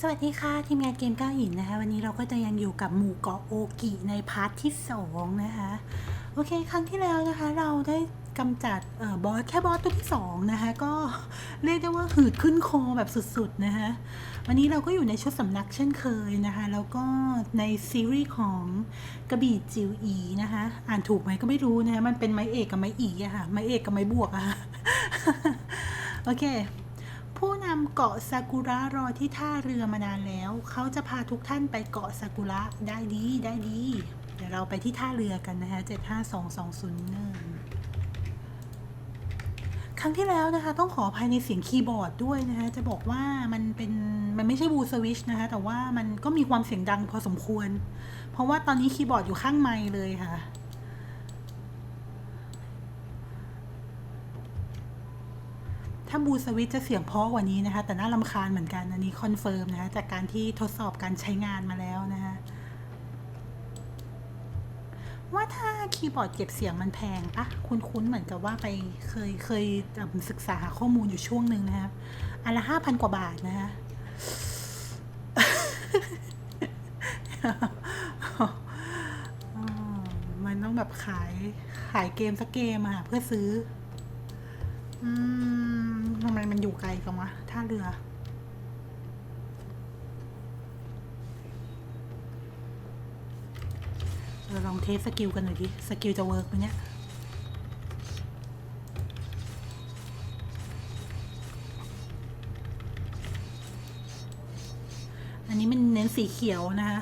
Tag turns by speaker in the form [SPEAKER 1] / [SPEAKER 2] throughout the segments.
[SPEAKER 1] สวัสดีค่ะทีมงานเกมก้าวหินนะคะ วันนี้เราก็จะยังอยู่กับหมู่เกาะโอกิในพาร์ทที่2นะคะโอเคครั้งที่แล้วนะคะ เราได้กำจัดเอ่อบอสแค่บอสตัวที่2นะคะก็เรียกได้ว่าหืดขึ้นคอแบบสุดๆนะคะวันนี้เราก็อยู่ในชุดสำนักเช่นเคยนะคะแล้วก็ในซีรีส์ของกระบี่จิวอีนะคะอ่านถูกไหมก็ไม่รู้นะคะมันเป็นไม้เอกกับไม้อีอะค่ะไม้เอกกับไม้บวกอะค่ะโอเค ผู้นำเกาะซากุระรอที่ท่าเรือมานานแล้ว เขาจะพาทุกท่านไปเกาะซากุระได้ดีได้ดี เดี๋ยวเราไปที่ท่าเรือกันนะคะ752201ครั้งที่แล้วนะคะ ต้องขออภัยในเสียงคีย์บอร์ดด้วยนะคะ จะบอกว่ามันเป็นมันไม่ใช่บูสวิชนะคะ แต่ว่ามันก็มีความเสียงดังพอสมควร เพราะว่าตอนนี้คีย์บอร์ดอยู่ข้างไมค์เลยค่ะ ถ้าบูสวิตช์จะเสียงเพราะกว่านี้นะคะ แต่น่ารำคาญเหมือนกันอันนี้คอนเฟิร์มนะคะจากการที่ทดสอบการใช้งานมาแล้วนะคะว่าถ้าคีย์บอร์ดเก็บเสียงมันแพงปะคุ้นๆเหมือนกับว่าไปเคยเคยศึกษาหาข้อมูลอยู่ช่วงหนึ่งนะคะอันละห้าพันกว่าบาทนะคะมันต้องแบบขายขายเกมสักเกมอะค่ะเพื่อซื้อ อืมทำไมมันอยู่ไกลกันวะท่าเรือ เราลองเทสสกิลกันหน่อยดิ สกิลจะเวิร์กไหมเนี่ย อันนี้มันเน้นสีเขียวนะคะ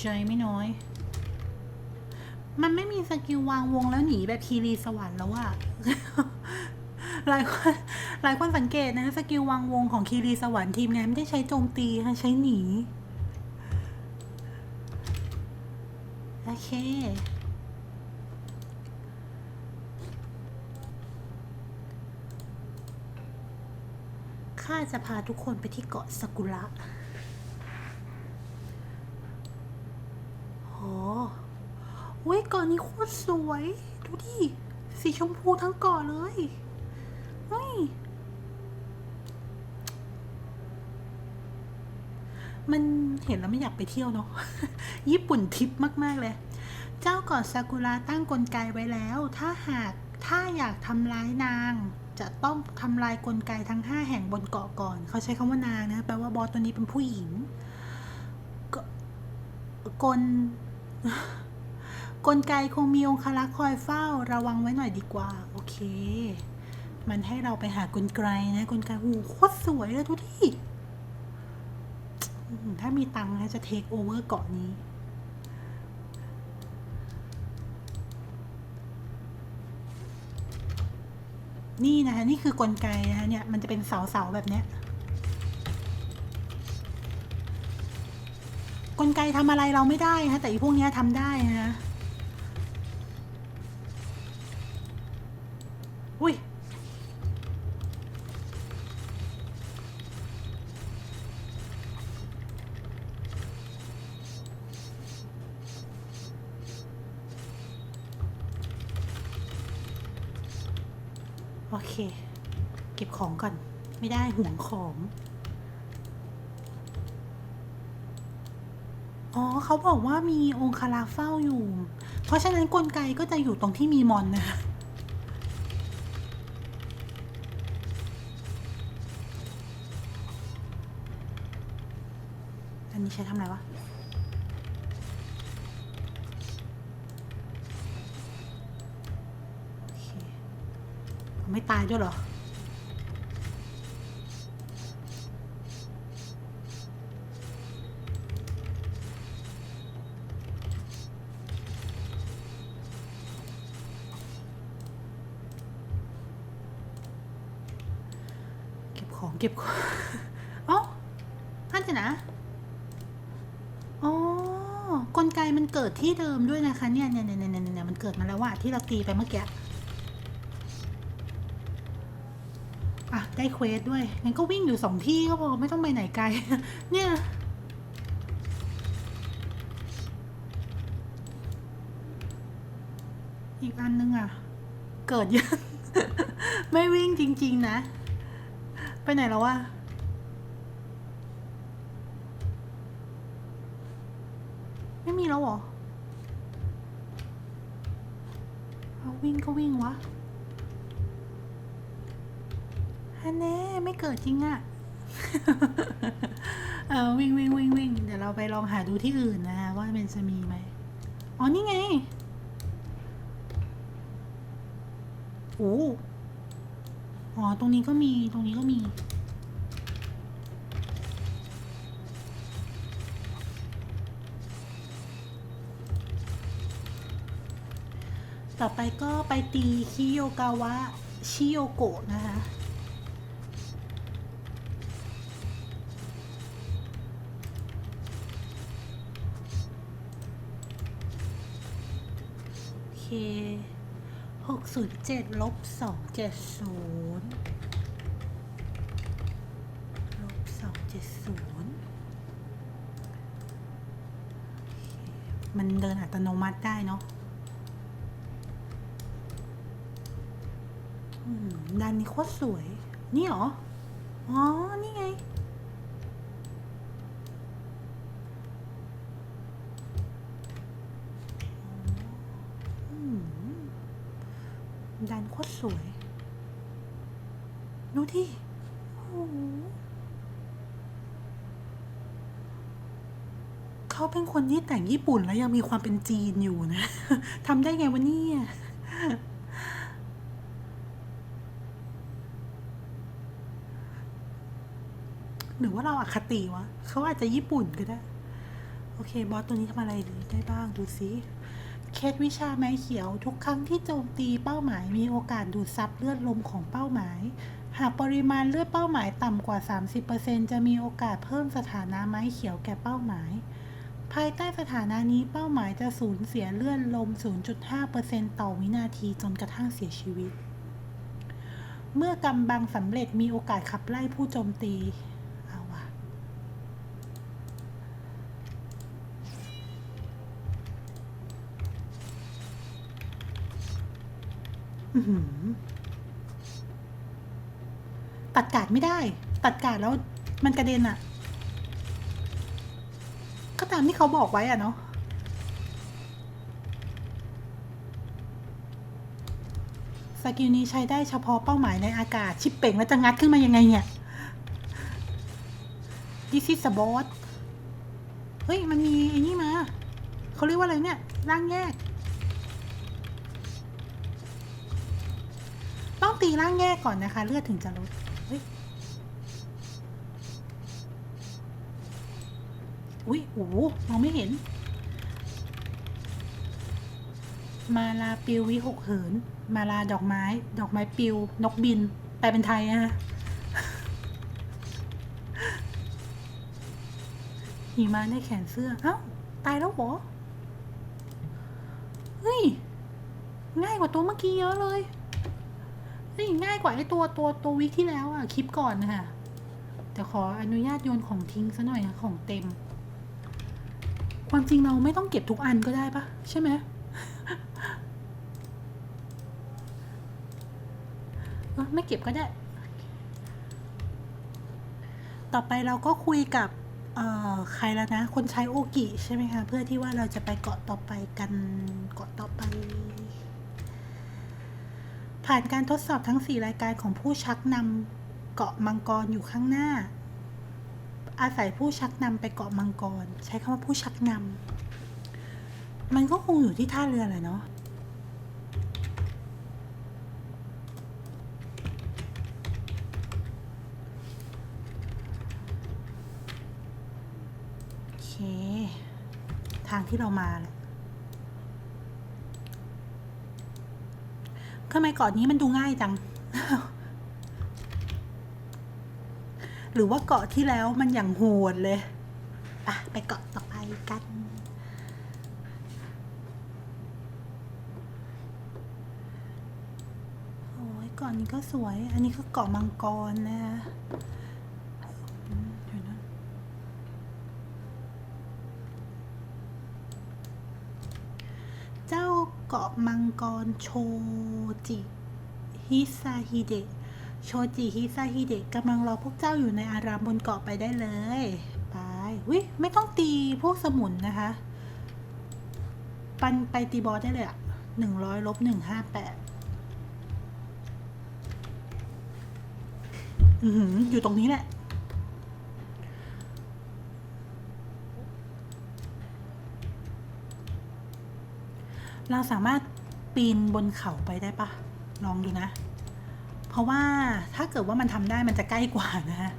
[SPEAKER 1] ใจไม่น้อย มันไม่มีสกิลวางวงแล้วหนีแบบคีรีสวรรค์แล้วอะหลายคนหลายคนสังเกตนะสกิลวางวงของคีรีสวรรค์ทีมงานไม่ได้ใช้โจมตีค่ะใช้หนี โอเคข้าจะพาทุกคนไปที่เกาะซากุระ โอ้อุ้ย เกาะนี้โคตรสวย ดูดิ สีชมพูทั้งเกาะเลยเฮ้ยมันเห็นแล้วไม่อยากไปเที่ยวเนาะ ญี่ปุ่นทิปมาก ๆ เลย เจ้าเกาะซากุระตั้งกลไกไว้แล้ว ถ้าหากถ้าอยากทำร้ายนาง จะต้องทำลายกลไกทั้ง 5 แห่งบนเกาะก่อน เขาใช้คำว่านางนะ แปลว่าบอสตัวนี้เป็นผู้หญิงกกล กลไกคงมีองครักษ์คอยเฝ้าระวังไว้หน่อยดีกว่า โอเค มันให้เราไปหากลไกนะกลไกโอ้โหโคตรสวยเลยทุกที่ ถ้ามีตังค์นะจะเทคโอเวอร์เกาะนี้นี่นะคะนี่คือกลไกนะคะเนี่ยมันจะเป็นเสาๆแบบเนี้ยกลไกทำอะไรเราไม่ได้ฮะแต่อีพวกเนี้ยทำได้นะ ห่วงของ อ๋อเขาบอกว่ามีองคาราเฝ้าอยู่ เพราะฉะนั้นกลไกก็จะอยู่ตรงที่มีมอนนะคะอันนี้ใช้ทำอะไรวะไม่ตายด้วยเหรอ เก็บของเองเอ้าท่านจะนะอ๋อกลไกมันเกิดที่เดิมด้วยนะคะเนี่ยเนี่ยเนี่ยเนี่ยเนี่ยมันเกิดมาแล้วว่าที่เราตีไปเมื่อกี้อะได้เควสด้วยงั้นก็วิ่งอยู่สองที่ก็พอไม่ต้องไปไหนไกล เนี่ยอีกอันนึงอะ เกิดยัง ไม่วิ่งจริง ๆ นะ ไปไหนแล้ววะไม่มีแล้วเหรอเอาวิ่งก็วิ่งวะฮันแน่ไม่เกิดจริงอะเออวิ่งวิ่งวิ่งวิ่งเดี๋ยวเราไปลองหาดูที่อื่นนะว่ามันจะมีไหมอ๋อนี่ไงโอ้ อ๋อ ตรงนี้ก็มี ตรงนี้ก็มี ต่อไปก็ไปตีคิโยกาวะ ชิโยโกะนะคะโอเคหกศูนย์เจ็ดลบสองเจ็ดศูนย์ มันเดินอัตโนมัติได้เนาะด้านนี้โคตรสวย นี่หรอ อ๋อ นี่ไงอืมดันโคตรสวย ดูที่โอ้โห เป็นคนที่แต่งญี่ปุ่นแล้วยังมีความเป็นจีนอยู่นะทำได้ไงวะเนี่ยหรือว่าเราอาคติวะเขาอาจจะญี่ปุ่นก็ได้ โอเค บอสตัวนี้ทำอะไรได้บ้างดูซิเคสวิชาไม้เขียวทุกครั้งที่โจมตีเป้าหมายมีโอกาสดูดซับเลือดลมของเป้าหมาย หากปริมาณเลือดเป้าหมายต่ำกว่า 30%จะมีโอกาสเพิ่มสถานะไม้เขียวแก่เป้าหมาย ภายใต้สถานะนี้เป้าหมายจะสูญเสียเลือดลม 0.5%ต่อวินาทีจนกระทั่งเสียชีวิต เมื่อกำบังสำเร็จมีโอกาสขับไล่ผู้โจมตีเอาวะอื้อหือตัดกาดไม่ได้ ตัดกาดแล้วมันกระเด็นอะามที่เขาบอกไว้อะเนาะสกิลนี้ใช้ได้เฉพาะเป้าหมายในอากาศ ชิปเป่งแล้วจะงัดขึ้นมายังไงเนี่ย This is a boss เฮ้ย มันมีไอ้นี่มา เขาเรียกว่าอะไรเนี่ย ร่างแยก ต้องตีร่างแยกก่อนนะคะ เลือดถึงจะลด เฮ้ย อุ้ยโอ้มองไม่เห็น มาลาปิววิหกเหิน มาลาดอกไม้ ดอกไม้ปิว นกบิน แปลเป็นไทยนะฮะหิมะในแขนเสื้อ เอ้า ตายแล้วเหรอเฮ้ย ง่ายกว่าตัวเมื่อกี้เยอะเลยเฮ้ยง่ายกว่าไอ้ตัวตัวตัววิกที่แล้วอะคลิปก่อนนะคะแต่ขออนุญาตโยนของทิ้งซะหน่อยนะของเต็ม ความจริงเราไม่ต้องเก็บทุกอันก็ได้ปะใช่ไหมไม่เก็บก็ได้ ต่อไปเราก็คุยกับใครแล้วนะ คนใช้โอกิใช่ไหมคะ เพื่อที่ว่าเราจะไปเกาะต่อไปกัน เกาะต่อไป ผ่านการทดสอบทั้ง 4 รายการของผู้ชักนำเกาะมังกรอยู่ข้างหน้า อาศัยผู้ชักนำไปเกาะมังกร ใช้คำว่าผู้ชักนำมันก็คงอยู่ที่ท่าเรือแหละเนาะโอเค ทางที่เรามาแหละทำไมเกาะนี้มันดูง่ายจัง หรือว่าเกาะที่แล้วมันอย่างโหดเลยอะไปเกาะต่อไปกัน โอ้ยเกาะนี้ก็สวย อันนี้ก็เกาะมังกรนะอืมเดี๋ยวนะเจ้าเกาะมังกรโชจิฮิซาฮิเดะ โชจิฮิซาฮิเดะกำลังรอพวกเจ้าอยู่ในอารามบนเกาะไปได้เลย ไปวิไม่ต้องตีพวกสมุนนะคะ ปันไปตีบอสได้เลยอะหนึ่งร้อยลบหนึ่งห้าแปดอือหืออยู่ตรงนี้แหละ เราสามารถปีนบนเขาไปได้ปะ ลองดูนะ ราะว่าถ้าเกิดว่ามันทำได้มันจะใกล้กว่านะฮะ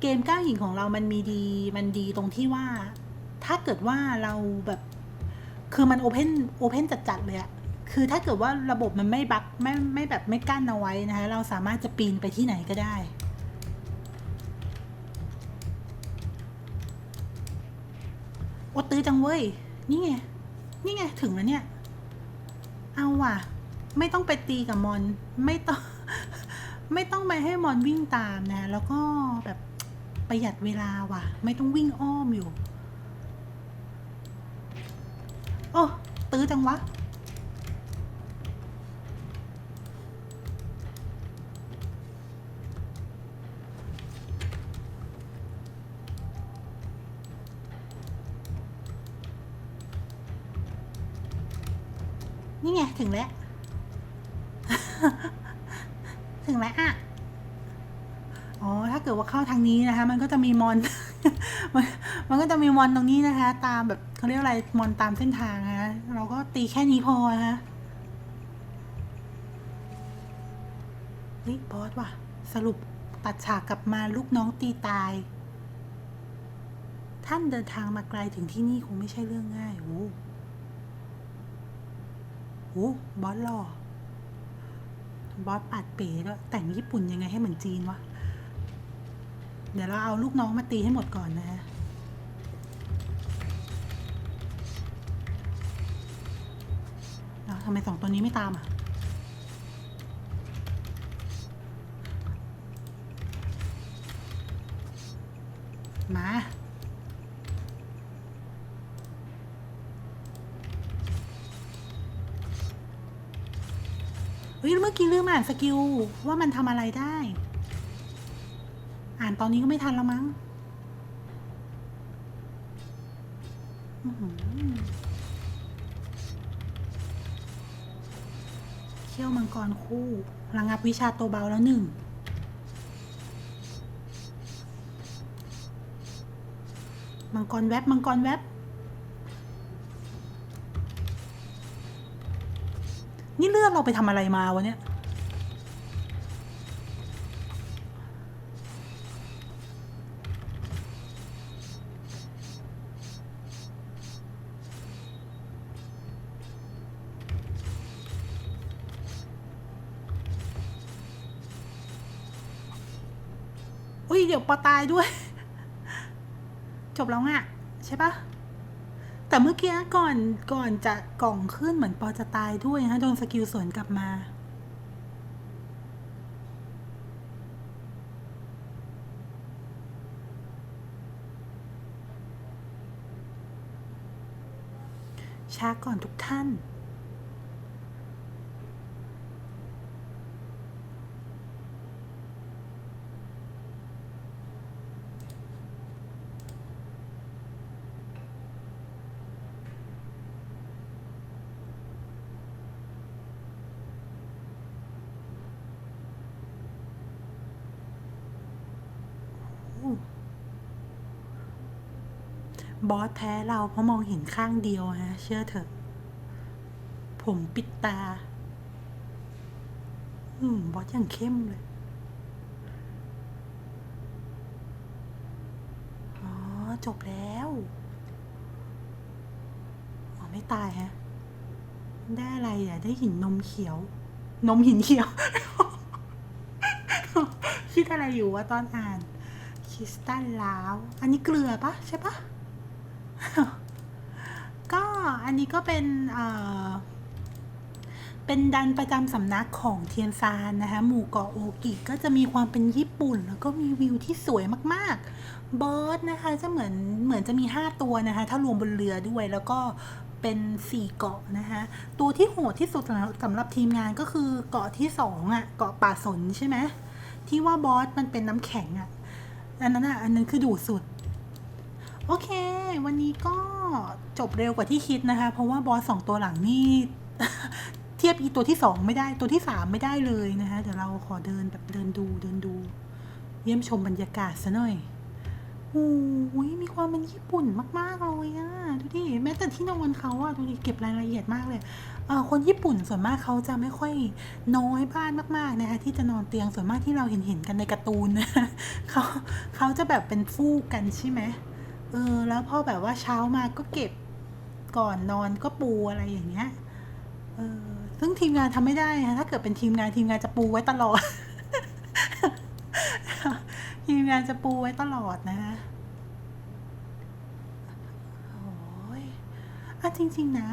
[SPEAKER 1] เกมก้าวหินของเรามันมีดี มันดีตรงที่ว่า ถ้าเกิดว่าเราแบบ คือมันโอเพนโอเพนจัดๆเลยอะคือถ้าเกิดว่าระบบมันไม่บักไม่ไม่แบบไม่กั้นเอาไว้นะคะ เราสามารถจะปีนไปที่ไหนก็ได้ โอตื้อจังเว้ย นี่ไง นี่ไง ถึงแล้วเนี่ย เอาว่ะ ไม่ต้องไปตีกับมอน ไม่ต้อง ไม่ต้องไปให้มอนวิ่งตามนะ แล้วก็แบบประหยัดเวลาว่ะ ไม่ต้องวิ่งอ้อมอยู่ โอ้ ตื้อจังวะ นี่ไง ถึงแล้ว ถึงแล้วอะอ๋อถ้าเกิดว่าเข้าทางนี้นะคะ มันก็จะมีมอนมันมันก็จะมีมอนตรงนี้นะคะ ตามแบบเขาเรียกอะไรมอนตามเส้นทางนะคะเราก็ตีแค่นี้พอนะคะเฮ้ยบอสว่ะ สรุปตัดฉากกลับมาลูกน้องตีตาย ท่านเดินทางมาไกลถึงที่นี่คงไม่ใช่เรื่องง่ายโอ้โหบอสหล่อ บอสปัดเป๋แล้วยแต่งญี่ปุ่นยังไงให้เหมือนจีนวะ เดี๋ยวเราเอาลูกน้องมาตีให้หมดก่อนนะฮะแล้วทำไมสองตัวนี้ไม่ตามอะมา ฮ้ยเมื่อกี้ลืมอ่านสกิลว่ามันทำอะไรได้ อ่านตอนนี้ก็ไม่ทันแล้วมั้งเขี้ยวมังกรคู่ระงับวิชาตัวเบาแล้วหนึ่งมังกรแวบมังกรแวบ นี่เลือดเราไปทำอะไรมาวะเนี่ยอุ้ยเดี๋ยวปอตายด้วย จบแล้วอะ ใช่ปะ แต่เมื่อกี้ก่อนก่อนจะกล่องขึ้นเหมือนปอจะตายด้วยนะโดนสกิลสวนกลับมาช้าก่อนทุกท่าน บอสแพ้เราเพราะมองเห็นข้างเดียวฮะ เชื่อเถอะ ผมปิดตา อืม บอสยังเข้มเลยอ๋อ จบแล้วอ๋อไม่ตายฮะ ได้อะไรอะ ได้หินนมเขียว นมหินเขียว คิดอะไรอยู่วะตอนอ่านคริสตัลล้าว อันนี้เกลือปะใช่ปะ ก็อันนี้ก็เป็นเอ่อเป็นดันประจำสำนักของเทียนซานนะคะหมู่เกาะโอกิก็จะมีความเป็นญี่ปุ่น แล้วก็มีวิวที่สวยมากๆบอสนะคะจะเหมือนเหมือนจะมี 5 ตัวนะคะ ถ้ารวมบนเรือด้วยแล้วก็เป็นสี่เกาะนะคะตัวที่โหดที่สุดสำหรับสำหรับทีมงานก็คือเกาะที่สองอะเกาะป่าสนใช่ไหมที่ว่าบอสมันเป็นน้ำแข็งอะอันนั้นอะอันนั้นคือดุสุด โอเค วันนี้ก็จบเร็วกว่าที่คิดนะคะ เพราะว่าบอสสองตัวหลังนี่เทียบอีตัวที่สองไม่ได้ตัวที่สามไม่ได้เลยนะคะเดี๋ยวเราขอเดินแบบเดินดูเดินดู เยี่ยมชมบรรยากาศซะหน่อยโอ้ยมีความเป็นญี่ปุ่นมาก ๆ เลยอะดูดิแม้แต่ที่นอนเขาอะดูดิเก็บรายละเอียดมากเลยเออคนญี่ปุ่นส่วนมากเขาจะไม่ค่อยน้อยบ้านมาก ๆ นะคะ ที่จะนอนเตียงส่วนมากที่เราเห็นเห็นๆกันในการ์ตูนนะเขาเขาจะแบบเป็นฟูกกันใช่ไหม เออ แล้วพอแบบว่าเช้ามาก็เก็บก่อนนอนก็ปูอะไรอย่างเงี้ย เออ ซึ่งทีมงานทำไม่ได้นะถ้าเกิดเป็นทีมงานทีมงานจะปูไว้ตลอด ทีมงานจะปูไว้ตลอดนะโอ้ยอะจริง ๆ นะ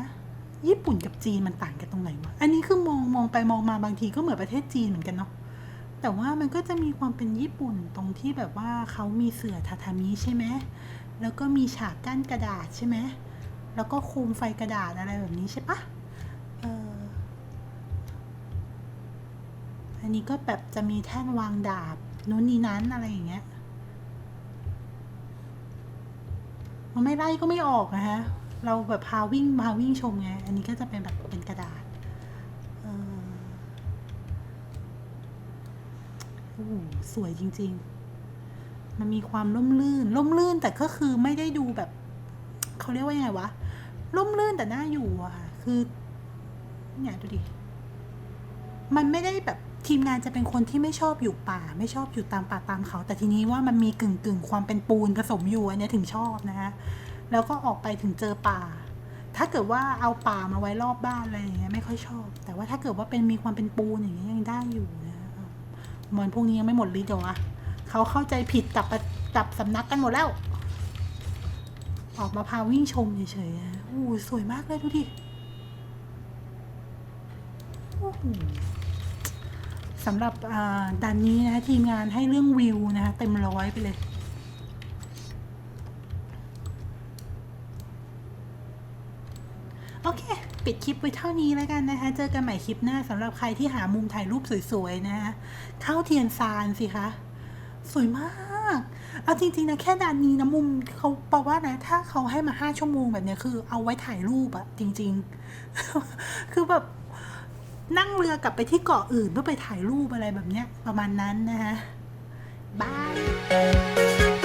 [SPEAKER 1] ญี่ปุ่นกับจีนมันต่างกันตรงไหนวะ อันนี้คือมองมองไปมองมาบางทีก็เหมือนประเทศจีนเหมือนกันเนาะ แต่ว่ามันก็จะมีความเป็นญี่ปุ่นตรงที่แบบว่าเขามีเสื่อทาทามิใช่ไหม แล้วก็มีฉากกั้นกระดาษใช่ไหมแล้วก็โคมไฟกระดาษอะไรแบบนี้ใช่ปะเอออันนี้ก็แบบจะมีแท่นวางดาบนู้นนี่นั้นอะไรอย่างเงี้ยมันไม่ไล่ก็ไม่ออกนะฮะ เราแบบพาวิ่งพาวิ่งชมไง อันนี้ก็จะเป็นแบบเป็นกระดาษออโอ้สวยจริง ๆ มันมีความล่มลื่น ล่มลื่นแต่ก็คือไม่ได้ดูแบบเขาเรียกว่ายังไงวะ ล่มลื่นแต่น่าอยู่อะค่ะ คือเนี่ยดูดิ มันไม่ได้แบบทีมงานจะเป็นคนที่ไม่ชอบอยู่ป่า ไม่ชอบอยู่ตามป่าตามเขา แต่ทีนี้ว่ามันมีกึ่งกึ่งความเป็นปูนผสมอยู่อันนี้ถึงชอบนะฮะแล้วก็ออกไปถึงเจอป่า ถ้าเกิดว่าเอาป่ามาไว้รอบบ้านอะไรอย่างเงี้ยไม่ค่อยชอบ แต่ว่าถ้าเกิดว่าเป็นมีความเป็นปูนอย่างเงี้ยยังได้อยู่นะมอนพวกนี้ยังไม่หมดฤทธิ์เหรอวะ เขาเข้าใจผิดกับปกลับสำนักกันหมดแล้ว ออกมาพาวิ่งชมเฉยๆอะโอ้สวยมากเลยดูดิโอ้โหสำหรับอ่าดันนี้นะทีมงานให้เรื่องวิวนะคะเต็มร้อยไปเลยโอเค ปิดคลิปไว้เท่านี้แล้วกันนะคะ เจอกันใหม่คลิปหน้าสำหรับใครที่หามุมถ่ายรูปสวยๆ นะคะเข้าเทียนซานสิคะ สวยมาก เอาจริง ๆ นะ แค่ด้านนี้นะมุมเขาบอกว่านะ ถ้าเขาให้มาห้าชั่วโมงแบบเนี้ยคือเอาไว้ถ่ายรูปอะจริง ๆ คือแบบนั่งเรือกลับไปที่เกาะอื่นเพื่อไปถ่ายรูปอะไรแบบเนี้ยประมาณนั้นนะคะบาย